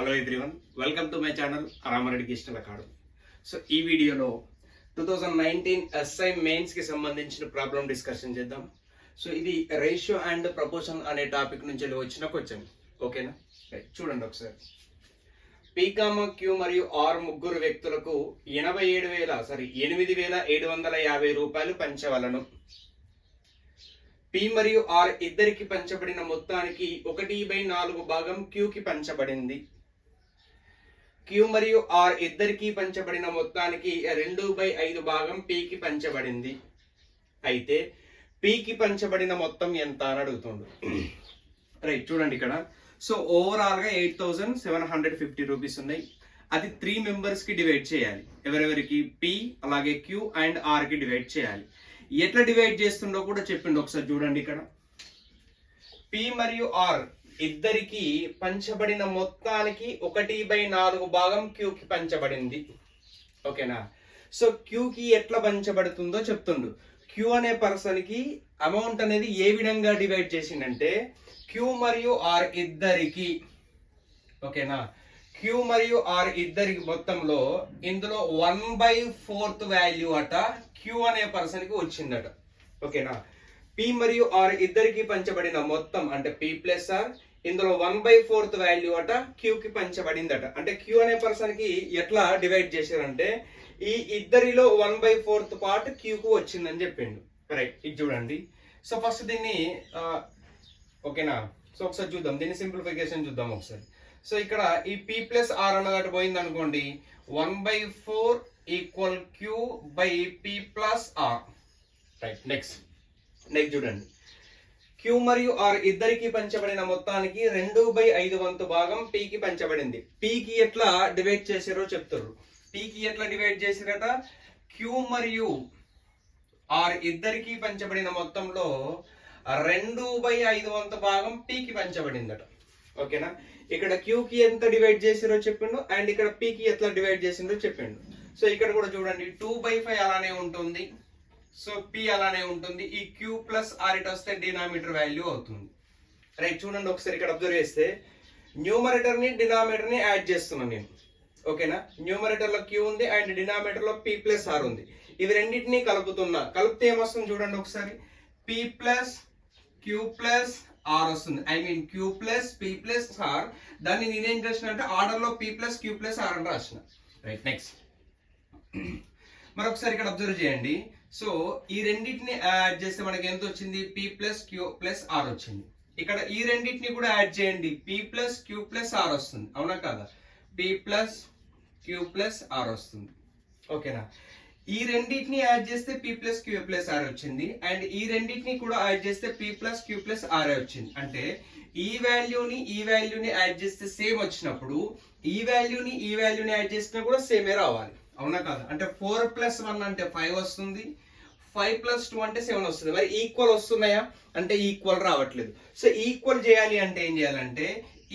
Hello everyone welcome to my channel Ramareddy కిష్టల్ కాడు so ఈ వీడియోలో టూ థౌజండ్ నైన్టీన్ ఎస్ఐ మెయిన్స్కి సంబంధించిన ప్రాబ్లం డిస్కషన్ చేద్దాం. సో ఇది రేషియో అండ్ ప్రపోర్షన్ అనే టాపిక్ నుంచి వచ్చిన క్వశ్చన్ ఓకేనా చూడండి ఒకసారి. పీకామ క్యూ మరియు ఆర్ ముగ్గురు వ్యక్తులకు ఎనభై ఏడు వేల సారీ ఎనిమిది వేల ఏడు వందల యాభై రూపాయలు పంచవలను. పి మరియు ఆర్ ఇద్దరికి పంచబడిన మొత్తానికి ఒకటి బై నాలుగు భాగం క్యూకి పంచబడింది. క్యూ మరియు ఆర్ ఇద్దరికి పంచబడిన మొత్తానికి రెండు బై ఐదు భాగం పీకి పంచబడింది. అయితే పీకి పంచబడిన మొత్తం ఎంత అని అడుగుతుండు. రైట్ చూడండి ఇక్కడ. సో ఓవరాల్గా eight thousand seven hundred fifty rupees ఉన్నాయి. అది త్రీ మెంబర్స్కి డివైడ్ చేయాలి. ఎవరెవరికి? పి అలాగే క్యూ అండ్ ఆర్కి డివైడ్ చేయాలి. ఎట్లా డివైడ్ చేస్తుండో కూడా చెప్పిండు ఒకసారి చూడండి ఇక్కడ. పి మరియు ఆర్ ఇద్దరికి పంచబడిన మొత్తానికి ఒకటి బై నాలుగు భాగం క్యూకి పంచబడింది. ఓకేనా? సో క్యూకి ఎట్లా పంచబడుతుందో చెప్తుండు. క్యూ అనే పర్సన్కి అమౌంట్ అనేది ఏ విధంగా డివైడ్ చేసిందంటే క్యూ మరియు ఆర్ ఇద్దరికి. ఓకేనా? క్యూ మరియు ఆర్ ఇద్దరికి మొత్తంలో ఇందులో వన్ బై ఫోర్త్ వాల్యూ అట క్యూ అనే పర్సన్కి వచ్చిందట. ఓకేనా? పి మరియు ఆర్ ఇద్దరికి పంచబడిన మొత్తం అంటే పి ప్లస్ ఆర్ ఇందులో వన్ బై ఫోర్త్ వాల్యూ అట క్యూ కి పంచబడిందట. అంటే క్యూ అనే పర్సన్కి ఎట్లా డివైడ్ చేశారంటే ఈ ఇద్దరిలో one by fourth part Q కు వచ్చిందని చెప్పిండు. రైట్ ఇది చూడండి. సో ఫస్ట్ దీన్ని ఓకేనా సో ఒకసారి చూద్దాం. దీన్ని సింప్లిఫికేషన్ చూద్దాం ఒకసారి. సో ఇక్కడ ఈ పి ప్లస్ ఆర్ అన్నదాటి పోయింది అనుకోండి one by four equal Q by P plus R right next next చూడండి. క్యూ మరియు ఆర్ ఇద్దరికి పంచబడిన మొత్తానికి రెండు బై ఐదు వంతు భాగం పీకి పంచబడింది. పీకి ఎట్లా డివైడ్ చేసారో చెప్తారు పీకి ఎట్లా డివైడ్ చేశారట? క్యూ మరియు ఆర్ ఇద్దరికి పంచబడిన మొత్తంలో రెండు బై ఐదు వంతు భాగం పీకి పంచబడిందట. ఓకేనా? ఇక్కడ క్యూకి ఎంత డివైడ్ చేసిరో చెప్పిండు అండ్ ఇక్కడ పీకి ఎట్లా డివైడ్ చేసిందో చెప్పిండు. సో ఇక్కడ కూడా చూడండి టూ బై ఫైవ్ అలానే ఉంటుంది. సో పి అలానే ఉంటుంది. ఈ క్యూ ప్లస్ ఆర్ ఇట్ వస్తే డినామీటర్ వాల్యూ అవుతుంది. రైట్ చూడండి ఒకసారి ఇక్కడ అబ్జర్వ్ చేస్తే న్యూమరేటర్ని డినామీటర్ని యాడ్ చేస్తున్నాను నేను. ఓకేనా న్యూమరేటర్లో క్యూ ఉంది అండ్ డినామీటర్లో పి ప్లస్ ఆర్ ఉంది. ఇవి రెండింటిని కలుపుతున్నా. కలిపితే ఏమొస్తుంది చూడండి ఒకసారి. P plus Q plus R వస్తుంది. I mean Q plus P plus R దాన్ని నేనేం చేసిన అంటే ఆర్డర్లో P plus Q plus R అని రాసిన. రైట్ నెక్స్ట్ మరొకసారి ఇక్కడ అబ్జర్వ్ చేయండి. సో ఈ రెండింటిని యాడ్ చేస్తే మనకి ఎంత వచ్చింది? P plus Q plus R వచ్చింది. ఇక్కడ ఈ రెండింటిని కూడా యాడ్ చేయండి. P plus Q plus R వస్తుంది. అవునా కదా? P plus Q plus R వస్తుంది. ఓకేనా ఈ రెండింటిని యాడ్ చేస్తే P plus Q plus R వచ్చింది. అండ్ ఈ రెండింటిని కూడా యాడ్ చేస్తే P plus Q plus R వచ్చింది. అంటే ఈ వాల్యూని ఈ వాల్యూని యాడ్ చేస్తే సేమ్ వచ్చినప్పుడు ఈ వాల్యూని ఈ వాల్యూని యాడ్ చేసినా కూడా సేమే రావాలి. అవునా కాదు? అంటే ఫోర్ ప్లస్ వన్ అంటే ఫైవ్ వస్తుంది. ఫైవ్ ప్లస్ టూ అంటే సెవెన్ వస్తుంది. మరి ఈక్వల్ వస్తున్నాయా? అంటే ఈక్వల్ రావట్లేదు. సో ఈక్వల్ చేయాలి అంటే ఏం చేయాలంటే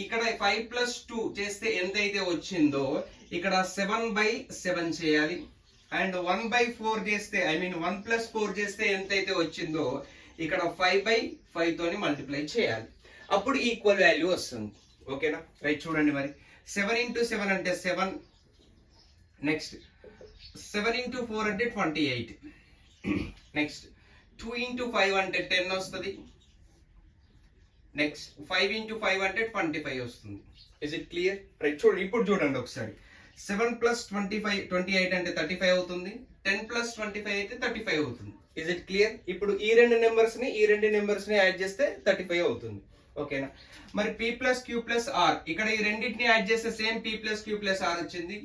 ఇక్కడ ఫైవ్ ప్లస్ టూ చేస్తే ఎంత అయితే వచ్చిందో ఇక్కడ సెవెన్ బై సెవెన్ చేయాలి. అండ్ వన్ బై ఫోర్ చేస్తే I mean one plus four చేస్తే ఎంత అయితే వచ్చిందో ఇక్కడ ఫైవ్ బై ఫైవ్ తోని మల్టిప్లై చేయాలి. అప్పుడు ఈక్వల్ వాల్యూ వస్తుంది. ఓకేనా? రైట్ చూడండి మరి. సెవెన్ ఇంటూ సెవెన్ అంటే seven. Next. Seven into four అంటే twenty eight next two into five అంటే టెన్ వస్తుంది. నెక్స్ట్ ఫైవ్ ఇంటూ ఫైవ్ అంటే ట్వంటీ ఫైవ్ వస్తుంది. ఇస్ ఇట్ క్లియర్ రైట్ చూడండి ఇప్పుడు చూడండి ఒకసారి. Seven plus twenty five twenty eight అంటే థర్టీ ఫైవ్ అవుతుంది. టెన్ ప్లస్ ట్వంటీ ఫైవ్ అయితే థర్టీ ఫైవ్ అవుతుంది. ఇస్ ఇట్ క్లియర్ ఇప్పుడు ఈ రెండు నెంబర్స్ని ఈ రెండు నెంబర్స్ని యాడ్ చేస్తే థర్టీ ఫైవ్ అవుతుంది ఓకేనా మరి P plus Q plus R ఇక్కడ ఈ రెండింటిని యాడ్ చేస్తే same P plus Q plus R వచ్చింది.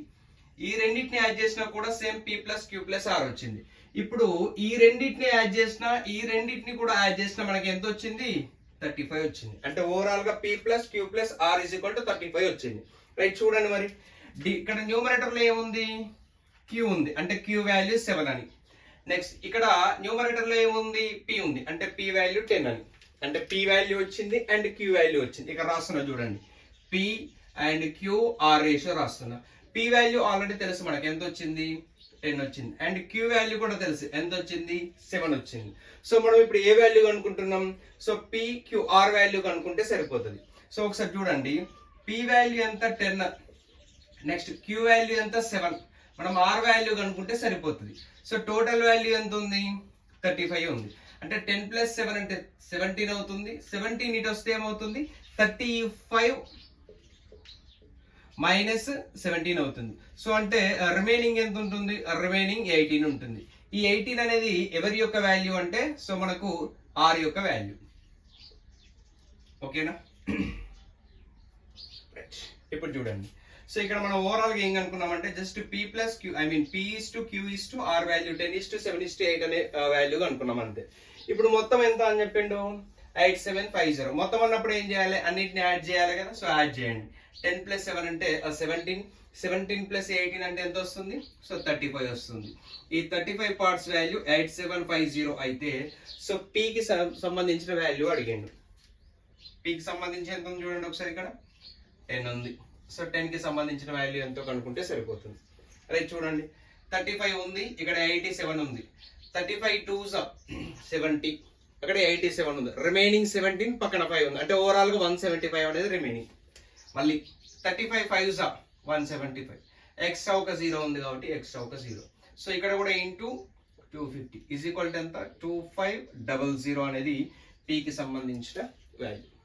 ఈ రెండింటిని యాడ్ చేసినా కూడా same P plus Q plus R వచ్చింది. ఇప్పుడు ఈ రెండింటిని యాడ్ చేసినా ఈ రెండింటిని కూడా యాడ్ చేసినా మనకి ఎంత వచ్చింది? థర్టీ ఫైవ్ వచ్చింది. అంటే ఓవరాల్గా P plus Q plus R is equal to thirty five వచ్చింది. రైట్ చూడండి మరి. ఇక్కడ న్యూమరేటర్లో ఏముంది? క్యూ ఉంది. అంటే క్యూ వాల్యూ సెవెన్ అని. నెక్స్ట్ ఇక్కడ న్యూమరేటర్లో ఏముంది? పి ఉంది. అంటే పి వాల్యూ టెన్ అని. అంటే పి వాల్యూ వచ్చింది అండ్ క్యూ వాల్యూ వచ్చింది. ఇక్కడ రాస్తున్నా చూడండి. P and Q R ratio రాస్తున్నా. పి వాల్యూ ఆల్రెడీ తెలుసు మనకి. ఎంత వచ్చింది? టెన్ వచ్చింది. అండ్ క్యూ వాల్యూ కూడా తెలుసు. ఎంత వచ్చింది? సెవెన్ వచ్చింది. సో మనం ఇప్పుడు ఏ value కనుక్కుంటున్నాం. So P Q R value కనుక్కుంటే సరిపోతుంది. సో ఒకసారి చూడండి. పి వాల్యూ ఎంత? టెన్ నెక్స్ట్ క్యూ వాల్యూ ఎంత? సెవెన్ మనం ఆర్ వాల్యూ కనుక్కుంటే సరిపోతుంది. సో టోటల్ వాల్యూ ఎంత ఉంది? థర్టీ ఫైవ్ ఉంది. అంటే టెన్ ప్లస్ సెవెన్ అంటే సెవెంటీన్ అవుతుంది. సెవెంటీన్ ఇటు వస్తే ఏమవుతుంది? థర్టీ ఫైవ్ మైనస్ సెవెంటీన్ అవుతుంది. సో అంటే uh, రిమైనింగ్ ఎంత ఉంటుంది? Uh, రిమైనింగ్ ఎయిటీన్ ఉంటుంది. ఈ ఎయిటీన్ అనేది ఎవరి యొక్క వాల్యూ అంటే సో మనకు ఆర్ యొక్క వాల్యూ ఓకేనా ఇప్పుడు చూడండి. సో ఇక్కడ మనం ఓవరాల్గా ఏం అనుకున్నామంటే just P plus Q I mean P is to Q is to R value ten is to seven is to eight అనే uh, వాల్యూ అనుకున్నాం అంతే. ఇప్పుడు మొత్తం ఎంత అని చెప్పిండు? ఎయిట్ సెవెన్ ఫైవ్ జీరో మొత్తం అన్నప్పుడు ఏం చేయాలి? అన్నిటిని యాడ్ చేయాలి కదా? సో యాడ్ చేయండి. టెన్ ప్లస్ సెవెన్ అంటే సెవెంటీన్ సెవెంటీన్ ప్లస్ ఎయిటీన్ అంటే ఎంత వస్తుంది? సో థర్టీ ఫైవ్ వస్తుంది. ఈ thirty five parts value eight seven five zero అయితే సో పీకి సంబంధించిన వాల్యూ అడిగాడు. పీకి సంబంధించి ఎంత ఉంది చూడండి ఒకసారి ఇక్కడ. టెన్ ఉంది. సో టెన్కి సంబంధించిన వాల్యూ ఎంతో కనుక్కుంటే సరిపోతుంది. అదే చూడండి. థర్టీ ఫైవ్ ఉంది ఇక్కడ ఎయిటీ సెవెన్ ఉంది. థర్టీ ఫైవ్ టూ సెవెంటీ అక్కడ ఎయిటీ సెవెన్ ఉంది. రిమైనింగ్ సెవెంటీన్ పక్కన ఫైవ్ ఉంది. అంటే ఓవరాల్గా వన్ సెవెంటీ ఫైవ్ అనేది రిమైనింగ్ మళ్ళీ థర్టీ ఫైవ్ ఫైవ్ జా వన్ సెవెంటీ ఫైవ్ ఎక్స్ట్రా ఒక జీరో ఉంది కాబట్టి ఎక్స్ట్రా ఒక జీరో. సో ఇక్కడ కూడా into two fifty is equal to ఎంత? టూ ఫైవ్ డబల్ జీరో అనేది పీకి సంబంధించిన వాల్యూ